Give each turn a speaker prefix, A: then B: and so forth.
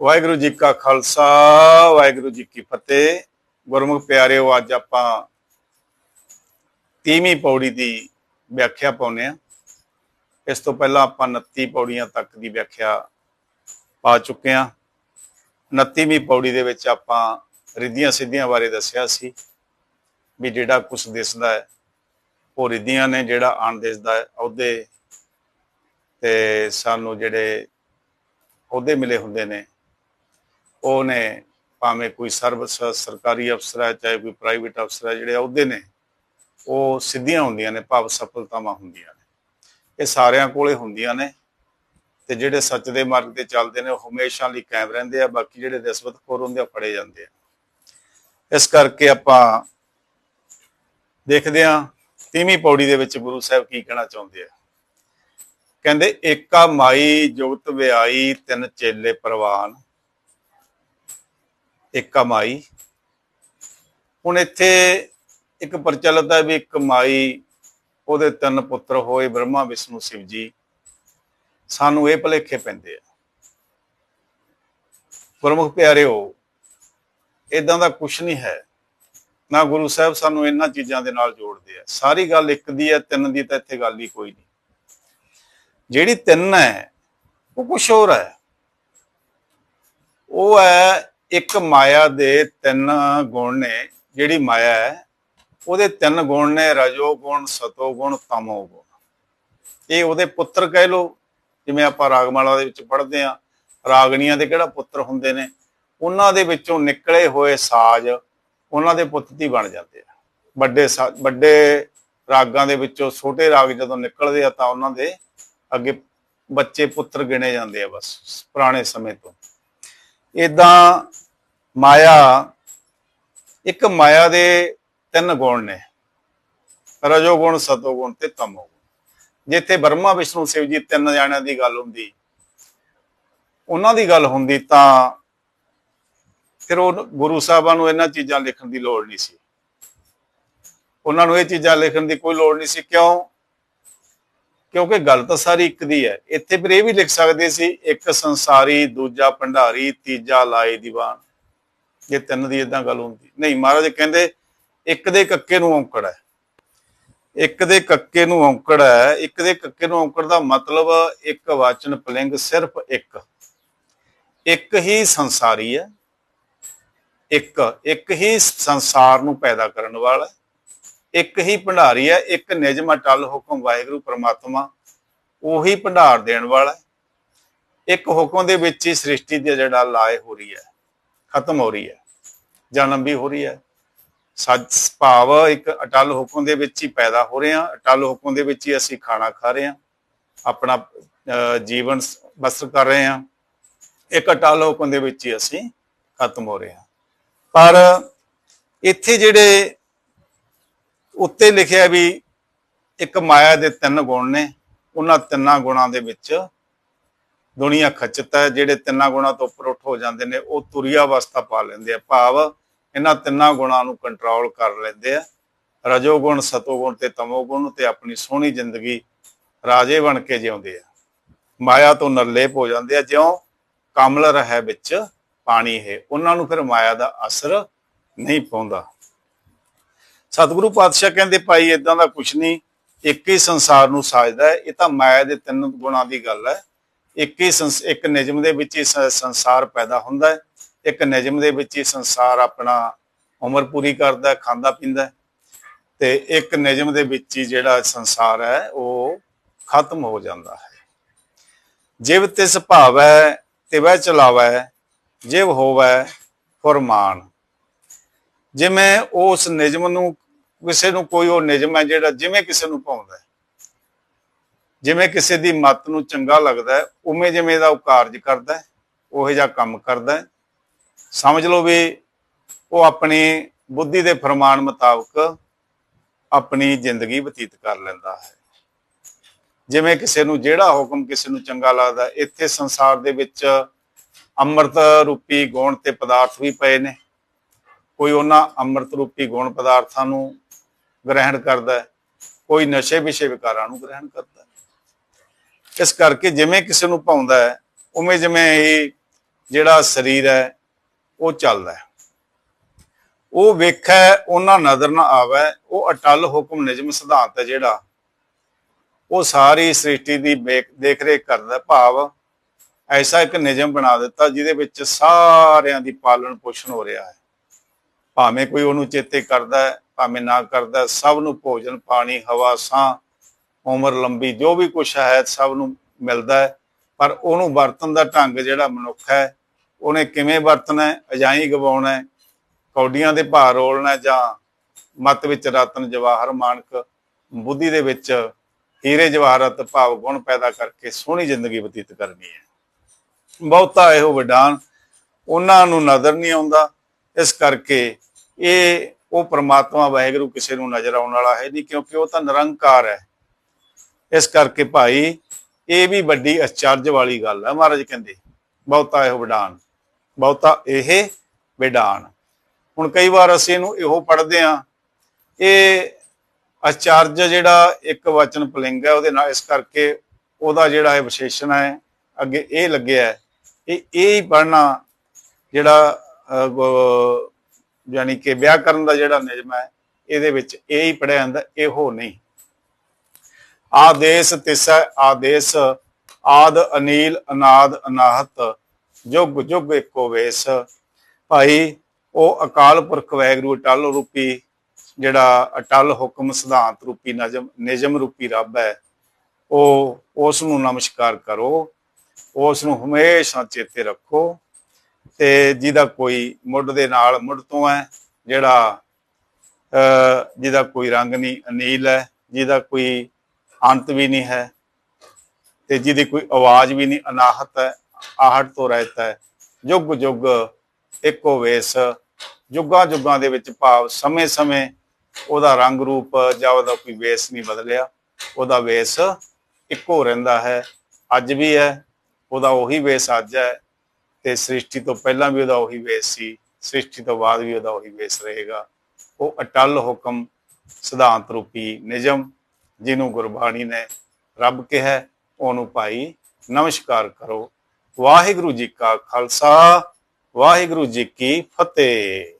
A: ਵਾਹਿਗੁਰੂ ਜੀ ਕਾ ਖਾਲਸਾ, ਵਾਹਿਗੁਰੂ ਜੀ ਕੀ ਫਤਿਹ। ਗੁਰਮੁਖ ਪਿਆਰਿਓ, ਅੱਜ ਆਪਾਂ 30ਵੀਂ ਪੌੜੀ ਦੀ ਵਿਆਖਿਆ ਪਾਉਨੇ ਆ ਇਸ ਤੋਂ ਪਹਿਲਾਂ ਆਪਾਂ 29 ਪੌੜੀਆਂ ਤੱਕ ਦੀ ਵਿਆਖਿਆ ਪਾ ਚੁੱਕੇ ਆ 29ਵੀਂ ਪੌੜੀ ਦੇ ਵਿੱਚ ਆਪਾਂ ਰਿੱਧੀਆਂ ਸਿੱਧੀਆਂ ਬਾਰੇ ਦੱਸਿਆ ਸੀ ਵੀ ਜਿਹੜਾ ਕੁਝ ਦਿਸਦਾ ਹੈ, ਉਹ ਰਿੱਧੀਆਂ ਨੇ, ਜਿਹੜਾ ਅਣ ਦਿਸਦਾ ਹੈ ਉਹਦੇ ਤੇ ਸਾਨੂੰ ਜਿਹੜੇ ਉਹਦੇ ਮਿਲੇ ਹੁੰਦੇ ਨੇ ਉਹ ਨੇ ਭਾਵੇਂ ਕੋਈ ਸਰਵਿਸ ਸਰਕਾਰੀ ਅਫਸਰ ਹੈ, ਚਾਹੇ ਕੋਈ ਪ੍ਰਾਈਵੇਟ ਅਫਸਰ ਹੈ, ਜਿਹੜੇ ਅਹੁਦੇ ਨੇ, ਉਹ ਸਿੱਧੀਆਂ ਹੁੰਦੀਆਂ ਨੇ, ਭਾਵ ਸਫਲਤਾਵਾਂ ਹੁੰਦੀਆਂ ਨੇ। ਇਹ ਸਾਰਿਆਂ ਕੋਲੇ ਹੁੰਦੀਆਂ ਨੇ ਤੇ ਜਿਹੜੇ ਸੱਚ ਦੇ ਮਾਰਗ ਤੇ ਚੱਲਦੇ ਨੇ, ਉਹ ਹਮੇਸ਼ਾ ਲਈ ਕਾਇਮ ਰਹਿੰਦੇ ਆ, ਬਾਕੀ ਜਿਹੜੇ ਰਿਸ਼ਵਤਖੋਰ ਹੁੰਦੇ ਆ ਫੜੇ ਜਾਂਦੇ ਆ। ਇਸ ਕਰਕੇ ਆਪਾਂ ਦੇਖਦੇ ਆ ਤੀਵੀਂ ਪੌੜੀ ਦੇ ਵਿੱਚ ਗੁਰੂ ਸਾਹਿਬ ਕੀ ਕਹਿਣਾ ਚਾਹੁੰਦੇ ਆ। ਕਹਿੰਦੇ, ਏਕਾ ਮਾਈ ਜੁਗਤ ਵਿਆਈ ਤਿੰਨ ਚੇਲੇ ਪ੍ਰਵਾਨ। ਏਕਾ ਮਾਈ। ਹੁਣ ਇੱਥੇ ਇੱਕ ਪ੍ਰਚਲਿਤ ਹੈ ਵੀ ਇੱਕ ਮਾਈ, ਉਹਦੇ ਤਿੰਨ ਪੁੱਤਰ ਹੋਏ ਬ੍ਰਹਮਾ, ਵਿਸ਼ਨੂੰ ਸ਼ਿਵ ਜੀ ਸਾਨੂੰ ਇਹ ਭਲੇਖੇ ਪੈਂਦੇ ਆ। ਗੁਰਮੁਖ ਪਿਆਰਿਓ ਇਦਾਂ ਦਾ ਕੁਝ ਨਹੀਂ ਹੈ। ਨਾ ਗੁਰੂ ਸਾਹਿਬ ਸਾਨੂੰ ਇਹਨਾਂ ਚੀਜ਼ਾਂ ਦੇ ਨਾਲ ਜੋੜਦੇ ਆ। ਸਾਰੀ ਗੱਲ ਇੱਕ ਦੀ ਹੈ, ਤਿੰਨ ਦੀ ਤਾਂ ਇੱਥੇ ਗੱਲ ਹੀ ਕੋਈ ਨਹੀਂ। ਜਿਹੜੀ ਤਿੰਨ ਹੈ, ਉਹ ਕੁਝ ਹੋਰ ਹੈ। ਉਹ ਹੈ ਇੱਕ ਮਾਇਆ ਦੇ ਤਿੰਨ ਗੁਣ ਨੇ, ਜਿਹੜੀ ਮਾਇਆ ਹੈ, ਉਹਦੇ ਤਿੰਨ ਗੁਣ ਨੇ ਰਜੋ ਗੁਣ, ਸਤੋ ਗੁਣ, ਤਮੋ ਗੁਣ। ਇਹ ਉਹਦੇ ਪੁੱਤਰ ਕਹਿ ਲੋ ਜਿਵੇਂ ਆਪਾਂ ਰਾਗਮਾਲਾ ਦੇ ਵਿੱਚ ਪੜ੍ਹਦੇ ਆ ਰਾਗਣੀਆਂ ਦੇ ਕਿਹੜਾ ਪੁੱਤਰ ਹੁੰਦੇ ਨੇ? ਉਹਨਾਂ ਦੇ ਵਿੱਚੋਂ ਨਿਕਲੇ ਹੋਏ ਸਾਜ਼ ਉਹਨਾਂ ਦੇ ਪੁੱਤ ਦੀ ਬਣ ਜਾਂਦੇ ਆ। ਵੱਡੇ ਸਾ- ਵੱਡੇ ਰਾਗਾਂ ਦੇ ਵਿੱਚੋਂ ਛੋਟੇ ਰਾਗ ਜਦੋਂ ਨਿਕਲਦੇ ਆ ਤਾਂ ਉਹਨਾਂ ਦੇ ਅੱਗੇ ਬੱਚੇ ਪੁੱਤਰ ਗਿਣੇ ਜਾਂਦੇ ਆ ਬਸ, ਪੁਰਾਣੇ ਸਮੇਂ ਤੋਂ। ਇਦਾਂ ਮਾਇਆ, ਇੱਕ ਮਾਇਆ ਦੇ ਤਿੰਨ ਗੁਣ ਨੇ। ਰਜੋ ਗੁਣ, ਸਤੋ ਗੁਣ ਤੇ ਤਮੋ ਗੁਣ। ਜਿੱਥੇ ਬਰਮਾ ਵਿਸ਼ਨੂੰ, ਸ਼ਿਵ ਜੀ ਤਿੰਨ ਜਾਣਿਆਂ ਦੀ ਗੱਲ ਹੁੰਦੀ, ਉਹਨਾਂ ਦੀ ਗੱਲ ਹੁੰਦੀ ਤਾਂ ਫਿਰ ਉਹ ਗੁਰੂ ਸਾਹਿਬਾਂ ਨੂੰ ਇਹਨਾਂ ਚੀਜ਼ਾਂ ਲਿਖਣ ਦੀ ਲੋੜ ਨਹੀਂ ਸੀ। ਉਹਨਾਂ ਨੂੰ ਇਹ ਚੀਜ਼ਾਂ ਲਿਖਣ ਦੀ ਕੋਈ ਲੋੜ ਨਹੀਂ ਸੀ। ਕਿਉਂ? ਕਿਉਂਕਿ ਗੱਲ ਤਾਂ ਸਾਰੀ ਇੱਕ ਦੀ ਹੈ। ਇੱਥੇ ਫਿਰ ਇਹ ਵੀ ਲਿਖ ਸਕਦੇ ਸੀ, ਇੱਕ ਸੰਸਾਰੀ, ਦੂਜਾ ਭੰਡਾਰੀ, ਤੀਜਾ ਲਾਏ ਦੀਵਾਨ। ਜੇ ਤਿੰਨ ਦੀ ਇਦਾਂ ਗੱਲ ਹੁੰਦੀ। ਨਹੀਂ, ਮਹਾਰਾਜ ਕਹਿੰਦੇ, ਇੱਕ ਦੇ ਕੱਕੇ ਨੂੰ ਔਂਕੜ ਹੈ। ਇੱਕ ਦੇ ਕੱਕੇ ਨੂੰ ਔਂਕੜ ਹੈ। ਇੱਕ ਦੇ ਕੱਕੇ ਨੂੰ ਔਂਕੜ ਦਾ ਮਤਲਬ ਇੱਕ ਵਾਚਨ ਪਲਿੰਗ ਸਿਰਫ ਇੱਕ। ਇੱਕ ਹੀ ਸੰਸਾਰੀ ਹੈ। ਇੱਕ ਇੱਕ ਹੀ ਸੰਸਾਰ ਨੂੰ ਪੈਦਾ ਕਰਨ ਵਾਲਾ ਇੱਕ ਹੀ ਭੰਡਾਰੀ ਹੈ, ਇੱਕ ਨਿਜਮ ਅਟਲ ਹੁਕਮ ਵਾਹਿਗੁਰੂ ਪ੍ਰਮਾਤਮਾ, ਉਹੀ ਭੰਡਾਰ ਦੇਣ ਵਾਲਾ ਇੱਕ ਹੁਕਮ ਦੇ ਵਿੱਚ ਹੀ ਸ੍ਰਿਸ਼ਟੀ ਦੀ ਜਿਹੜਾ ਲਾਏ ਹੋ ਰਹੀ ਹੈ, ਖਤਮ ਹੋ ਰਹੀ ਹੈ, ਜਨਮ ਵੀ ਹੋ ਰਹੀ ਹੈ। ਸੱਚ ਭਾਵ ਇੱਕ ਅਟਲ ਹੁਕਮ ਦੇ ਵਿੱਚ ਹੀ ਪੈਦਾ ਹੋ ਰਹੇ ਹਾਂ, ਅਟਲ ਹੁਕਮ ਦੇ ਵਿੱਚ ਹੀ ਅਸੀਂ ਖਾਣਾ ਖਾ ਰਹੇ ਹਾਂ, ਆਪਣਾ ਜੀਵਨ ਸ- ਬਸਰ ਕਰ ਰਹੇ ਹਾਂ। ਇੱਕ ਅਟਲ ਹੁਕਮ ਦੇ ਵਿੱਚ ਹੀ ਅਸੀਂ ਖਤਮ ਹੋ ਰਹੇ ਹਾਂ। ਪਰ ਇੱਥੇ ਜਿਹੜੇ ਉੱਤੇ ਲਿਖਿਆ ਵੀ ਇੱਕ ਮਾਇਆ ਦੇ ਤਿੰਨ ਗੁਣ ਨੇ, ਉਹਨਾਂ ਤਿੰਨਾਂ ਗੁਣਾਂ ਦੇ ਵਿੱਚ ਦੁਨੀਆ ਖਚਤ ਹੈ, ਜਿਹੜੇ ਤਿੰਨਾਂ ਗੁਣਾਂ ਤੋਂ ਉੱਪਰ ਉੱਠ ਹੋ ਜਾਂਦੇ ਨੇ, ਉਹ ਤੁਰਿਆ ਅਵਸਥਾ ਪਾ ਲੈਂਦੇ ਆ, ਭਾਵ ਇਹਨਾਂ ਤਿੰਨਾਂ ਗੁਣਾਂ ਨੂੰ ਕੰਟਰੋਲ ਕਰ ਲੈਂਦੇ ਆ। ਰਜੋ ਗੁਣ ਸਤੋ ਗੁਣ ਤੇ ਤਮੋ ਗੁਣ ਤੇ ਆਪਣੀ ਸੋਹਣੀ ਜ਼ਿੰਦਗੀ ਰਾਜੇ ਬਣ ਕੇ ਜਿਉਂਦੇ ਆ। ਮਾਇਆ ਤੋਂ ਨਿਰਲੇਪ ਹੋ ਜਾਂਦੇ ਆ, ਜਿਉਂ ਕਮਲ ਰਹਿ ਵਿੱਚ ਪਾਣੀ ਹੈ, ਉਹਨਾਂ ਨੂੰ ਫਿਰ ਮਾਇਆ ਦਾ ਅਸਰ ਨਹੀਂ ਪਾਉਂਦਾ। ਸਤਿਗੁਰੂ ਪਾਤਸ਼ਾਹ ਕਹਿੰਦੇ, ਭਾਈ ਇਦਾਂ ਦਾ ਕੁਛ ਨਹੀਂ। ਇੱਕ ਹੀ ਸੰਸਾਰ ਨੂੰ ਸਾਜਦਾ ਹੈ। ਇਹ ਤਾਂ ਮਾਇਆ ਦੇ ਤਿੰਨ ਗੁਣਾਂ ਦੀ ਗੱਲ ਹੈ। ਇੱਕ ਹੀ ਸੰਸ- ਇੱਕ ਨਿਯਮ ਦੇ ਵਿੱਚ ਹੀ ਸੰਸਾਰ ਪੈਦਾ ਹੁੰਦਾ ਹੈ। ਇੱਕ ਨਿਯਮ ਦੇ ਵਿੱਚ ਹੀ ਸੰਸਾਰ ਆਪਣਾ ਉਮਰ ਪੂਰੀ ਕਰਦਾ ਖਾਂਦਾ ਪੀਂਦਾ ਤੇ ਇੱਕ ਨਿਯਮ ਦੇ ਵਿੱਚ ਹੀ ਜਿਹੜਾ ਸੰਸਾਰ ਹੈ, ਉਹ ਖਤਮ ਹੋ ਜਾਂਦਾ ਹੈ। ਜਿਵ ਤਿਸ ਭਾਵੈ, ਤਿਵੈ ਚਲਾਵੈ, ਜਿਵ ਹੋਵੈ, ਫਰਮਾਨ। ਜਿਵੇਂ ਉਸ ਨਿਯਮ ਨੂੰ, ਕਿਸੇ ਨੂੰ ਕੋਈ ਉਹ ਨਿਯਮ ਹੈ ਜਿਹੜਾ ਜਿਵੇਂ ਕਿਸੇ ਨੂੰ ਪਾਉਂਦਾ ਜਿਵੇਂ ਕਿਸੇ ਦੀ ਮੱਤ ਨੂੰ ਚੰਗਾ ਲੱਗਦਾ ਉਵੇਂ ਜਿਵੇਂ ਦਾ ਉਹ ਕਾਰਜ ਕਰਦਾ ਹੈ ਜਿਹਾ ਕੰਮ ਕਰਦਾ ਸਮਝ ਲਓ ਵੀ ਉਹ ਆਪਣੀ ਬੁੱਧੀ ਦੇ ਫਰਮਾਨ ਮੁਤਾਬਕ ਆਪਣੀ ਜ਼ਿੰਦਗੀ ਬਤੀਤ ਕਰ ਲੈਂਦਾ ਹੈ। ਜਿਵੇਂ ਕਿਸੇ ਨੂੰ ਜਿਹੜਾ ਹੁਕਮ ਕਿਸੇ ਨੂੰ ਚੰਗਾ ਲੱਗਦਾ ਇੱਥੇ ਸੰਸਾਰ ਦੇ ਵਿੱਚ ਅੰਮ੍ਰਿਤ ਰੂਪੀ ਗੁਣ ਤੇ ਪਦਾਰਥ ਵੀ ਪਏ ਨੇ। ਕੋਈ ਉਹਨਾਂ ਅੰਮ੍ਰਿਤ ਰੂਪੀ ਗੁਣ ਪਦਾਰਥਾਂ ਨੂੰ ਗ੍ਰਹਿਣ ਕਰਦਾ ਹੈ, ਕੋਈ ਨਸ਼ੇ ਵਿਸ਼ੇ ਵਿਕਾਰਾਂ ਨੂੰ ਗ੍ਰਹਿਣ ਕਰਦਾ ਹੈ। ਇਸ ਕਰਕੇ ਜਿਵੇਂ ਕਿਸੇ ਨੂੰ ਪਾਉਂਦਾ ਹੈ, ਉਵੇਂ ਜਿਵੇਂ ਇਹ ਜਿਹੜਾ ਸਰੀਰ ਹੈ, ਉਹ ਚੱਲਦਾ ਹੈ। ਉਹ ਵੇਖੈ, ਉਹਨਾਂ ਨਜ਼ਰ ਨਾ ਆਵੇ, ਉਹ ਅਟਲ ਹੁਕਮ ਨਿਯਮ ਸਿਧਾਂਤ ਹੈ ਜਿਹੜਾ, ਉਹ ਸਾਰੀ ਸ੍ਰਿਸ਼ਟੀ ਦੀ ਵੇਖ- ਦੇਖ ਰੇਖ ਕਰਦਾ ਭਾਵ ਐਸਾ ਇੱਕ ਨਿਯਮ ਬਣਾ ਦਿੱਤਾ, ਜਿਹਦੇ ਵਿੱਚ ਸਾਰਿਆਂ ਦੀ ਪਾਲਣ ਪੋਸ਼ਣ ਹੋ ਰਿਹਾ ਹੈ। ਭਾਵੇਂ ਕੋਈ ਉਹਨੂੰ ਚੇਤੇ ਕਰਦਾ ਹੈ, ਭਾਵੇਂ ਨਾ ਕਰਦਾ ਸਭ ਨੂੰ ਭੋਜਨ, ਪਾਣੀ, ਹਵਾ, ਸਾਹ, ਉਮਰ, ਲੰਬੀ ਜੋ ਵੀ ਕੁਛ ਹੈ, ਸਭ ਨੂੰ ਮਿਲਦਾ ਹੈ। ਪਰ ਉਹਨੂੰ ਵਰਤਣ ਦਾ ਢੰਗ ਜਿਹੜਾ ਮਨੁੱਖ ਹੈ, ਉਹਨੇ ਕਿਵੇਂ ਵਰਤਣਾ ਹੈ ਅਜਾਈ ਗਵਾਉਣਾ ਹੈ। ਕੌਡੀਆਂ ਦੇ ਭਾਰ ਰੋਲਣਾ ਜਾਂ ਮਤ ਵਿੱਚ ਰਤਨ ਜਵਾਹਰ ਮਾਨਕ ਬੁੱਧੀ ਦੇ ਵਿੱਚ ਹੀਰੇ ਜਵਾਹਰਤ ਭਾਵ ਗੁਣ ਪੈਦਾ ਕਰਕੇ ਸੋਹਣੀ ਜ਼ਿੰਦਗੀ ਬਤੀਤ ਕਰਨੀ ਹੈ। ਬਹੁਤਾ ਇਹੋ ਵਿਡਾਨ, ਉਹਨਾਂ ਨੂੰ ਨਜ਼ਰ ਨਹੀਂ ਆਉਂਦਾ। ਇਸ ਕਰਕੇ ਇਹ ਉਹ ਪ੍ਰਮਾਤਮਾ ਵਾਹਿਗੁਰੂ ਕਿਸੇ ਨੂੰ ਨਜ਼ਰ ਆਉਣ ਵਾਲਾ ਹੈ ਨਹੀਂ ਕਿਉਂਕਿ ਉਹ ਤਾਂ ਨਿਰੰਕਾਰ ਹੈ। ਇਸ ਕਰਕੇ ਭਾਈ ਇਹ ਵੀ ਵੱਡੀ ਅਚਰਜ ਵਾਲੀ ਗੱਲ ਹੈ ਮਹਾਰਾਜ ਕਹਿੰਦੇ ਬਹੁਤਾ ਇਹੋ ਵਿਡਾਨ ਬਹੁਤਾ ਇਹ ਵਿਡਾਨ। ਹੁਣ ਕਈ ਵਾਰ ਅਸੀਂ ਇਹਨੂੰ ਇਹੋ ਪੜ੍ਹਦੇ ਆ ਇਹ ਅਚਰਜ ਜਿਹੜਾ ਇੱਕ ਵਚਨ ਪਲਿੰਗ ਹੈ ਉਹਦੇ ਨਾਲ ਇਸ ਕਰਕੇ ਉਹਦਾ ਜਿਹੜਾ ਇਹ ਵਿਸ਼ੇਸ਼ਣ ਹੈ ਅੱਗੇ ਇਹ ਲੱਗਿਆ ਹੈ ਇਹ ਇਹ ਹੀ ਪੜ੍ਹਨਾ ਜਿਹੜਾ ਅਹ, ਯਾਨੀ ਕਿ ਵਿਆਹ ਕਰਨ ਦਾ ਜਿਹੜਾ ਨਿਯਮ ਹੈ, ਇਹਦੇ ਵਿੱਚ ਇਹ ਹੀ ਪੜਿਆ ਜਾਂਦਾ, ਇਹੋ ਨਹੀਂ। ਆਦੇਸ਼ ਤਿਸੈ, ਆਦੇਸ਼ ਆਦ ਅਨੀਲ ਅਨਾਦ ਅਨਾਹਤ, ਜੁਗ ਜੁਗ ਏਕੋ ਵੇਸ। ਭਾਈ, ਉਹ ਅਕਾਲ ਪੁਰਖ ਵਾਹਿਗੁਰੂ ਅਟਲ ਰੂਪੀ, ਜਿਹੜਾ ਅਟਲ ਹੁਕਮ ਸਿਧਾਂਤ ਰੂਪੀ ਨਜਮ ਨਿਯਮ ਰੂਪੀ ਰੱਬ ਹੈ, ਉਹ ਉਸ ਨੂੰ ਨਮਸਕਾਰ ਕਰੋ, ਉਸ ਨੂੰ ਹਮੇਸ਼ਾ ਚੇਤੇ ਰੱਖੋ। ਤੇ ਜਿਹਦਾ ਕੋਈ ਮੁੱਢ ਦੇ ਨਾਲ ਮੁੱਢ ਤੋਂ ਹੈ, ਜਿਹੜਾ, ਅਹ, ਜਿਹਦਾ ਕੋਈ ਰੰਗ ਨਹੀਂ, ਅਨੀਲ ਹੈ, ਜਿਹਦਾ ਕੋਈ ਅੰਤ ਵੀ ਨਹੀਂ ਹੈ, ਤੇ ਜਿਹਦੀ ਕੋਈ ਆਵਾਜ਼ ਵੀ ਨਹੀਂ, ਅਨਾਹਤ ਹੈ, ਆਹਟ ਤੋਂ ਰਹਿਤ ਹੈ ਯੁੱਗ ਯੁੱਗ ਇੱਕੋ ਵੇਸ ਯੁੱਗਾਂ ਯੁੱਗਾਂ ਦੇ ਵਿੱਚ ਭਾਵ ਸਮੇਂ-ਸਮੇਂ ਉਹਦਾ ਰੰਗ ਰੂਪ ਜਾਂ ਉਹਦਾ ਕੋਈ ਵੇਸ ਨਹੀਂ ਬਦਲਿਆ, ਉਹਦਾ ਵੇਸ ਇੱਕੋ ਰਹਿੰਦਾ ਹੈ, ਅੱਜ ਵੀ ਹੈ, ਉਹਦਾ ਉਹੀ ਵੇਸ ਅੱਜ ਹੈ ਤੇ ਸ੍ਰਿਸ਼ਟੀ ਤੋਂ ਪਹਿਲਾਂ ਵੀ ਉਹਦਾ ਉਹੀ ਵੇਸ ਸੀ, ਸ੍ਰਿਸ਼ਟੀ ਤੋਂ ਬਾਅਦ ਵੀ ਉਹਦਾ ਉਹੀ ਵੇਸ ਰਹੇਗਾ। ਉਹ ਅਟਲ ਹੁਕਮ ਸਿਧਾਂਤ ਰੂਪੀ ਨਿਯਮ ਜਿਹਨੂੰ ਗੁਰਬਾਣੀ ਨੇ ਰੱਬ ਕਿਹਾ, ਉਹਨੂੰ ਭਾਈ ਨਮਸਕਾਰ ਕਰੋ। ਵਾਹਿਗੁਰੂ ਜੀ ਕਾ ਖਾਲਸਾ, ਵਾਹਿਗੁਰੂ ਜੀ ਕੀ ਫਤਿਹ।